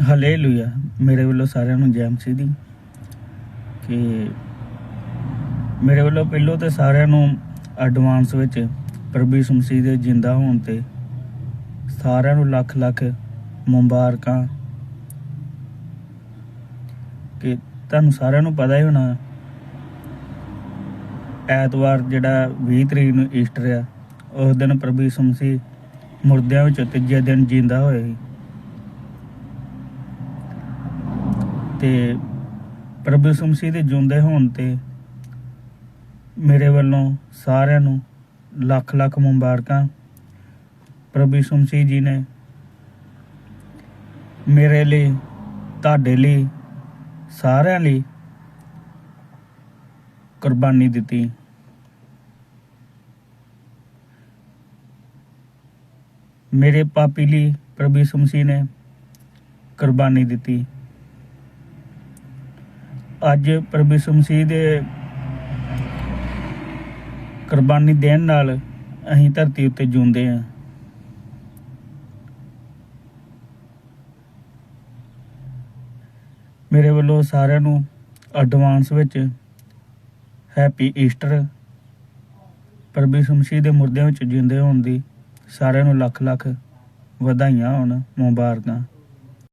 Hallelujah ਮੇਰੇ ਵੱਲੋਂ ਸਾਰਿਆਂ ਨੂੰ ਜੈ ਮਸੀਹ ਦੀ ਕਿ ਮੇਰੇ ਵੱਲੋਂ ਪਹਿਲੋਂ ਤੇ ਸਾਰਿਆਂ ਨੂੰ ਐਡਵਾਂਸ ਵਿੱਚ ਪ੍ਰਭੂ ਯਿਸੂ ਮਸੀਹ ਦੇ ਜਿੰਦਾ ਹੋਣ ਤੇ ਸਾਰਿਆਂ ਨੂੰ ਲੱਖ ਲੱਖ ਮੁਬਾਰਕਾਂ। ਕਿ ਤੁਹਾਨੂੰ ਸਾਰਿਆਂ ਨੂੰ ਪਤਾ ਹੀ ਹੋਣਾ, ਐਤਵਾਰ ਜਿਹੜਾ 20 ਤਰੀਕ ਨੂੰ ਈਸਟਰ ਆ, ਉਸ ਦਿਨ ਪ੍ਰਭੂ ਯਿਸੂ ਮਸੀਹ ਮੁਰਦਿਆਂ ਵਿੱਚੋਂ ਤੀਜੇ ਦਿਨ ਜਿੰਦਾ ਹੋਇਆ ਤੇ ਪ੍ਰਭੂ ਯਿਸੂ ਦੇ ਜਿਉਂਦੇ ਹੋਣ ਤੇ ਮੇਰੇ ਵੱਲੋਂ ਸਾਰਿਆਂ ਨੂੰ ਲੱਖ ਲੱਖ ਮੁਬਾਰਕਾਂ। ਪ੍ਰਭੂ ਯਿਸੂ ਜੀ ਨੇ ਮੇਰੇ ਲਈ, ਤੁਹਾਡੇ ਲਈ, ਸਾਰਿਆਂ ਲਈ ਕੁਰਬਾਨੀ ਦਿੱਤੀ। ਮੇਰੇ ਪਾਪੀ ਲਈ ਪ੍ਰਭੂ ਯਿਸੂ ਨੇ ਕੁਰਬਾਨੀ ਦਿੱਤੀ। ਅੱਜ ਪ੍ਰਭੂ ਯਿਸੂ ਮਸੀਹ ਦੇ ਕੁਰਬਾਨੀ ਦੇਣ ਨਾਲ ਅਸੀਂ ਧਰਤੀ ਉੱਤੇ ਜਿਉਂਦੇ ਹਾਂ। ਮੇਰੇ ਵੱਲੋਂ ਸਾਰਿਆਂ ਨੂੰ ਐਡਵਾਂਸ ਵਿੱਚ ਹੈਪੀ ਈਸਟਰ ਪ੍ਰਭੂ ਯਿਸੂ ਮਸੀਹ ਦੇ ਮੁਰਦਿਆਂ ਵਿੱਚ ਜਿਉਂਦੇ ਹੋਣ ਦੀ ਸਾਰਿਆਂ ਨੂੰ ਲੱਖ ਲੱਖ ਵਧਾਈਆਂ ਹੋਣ, ਮੁਬਾਰਕਾਂ।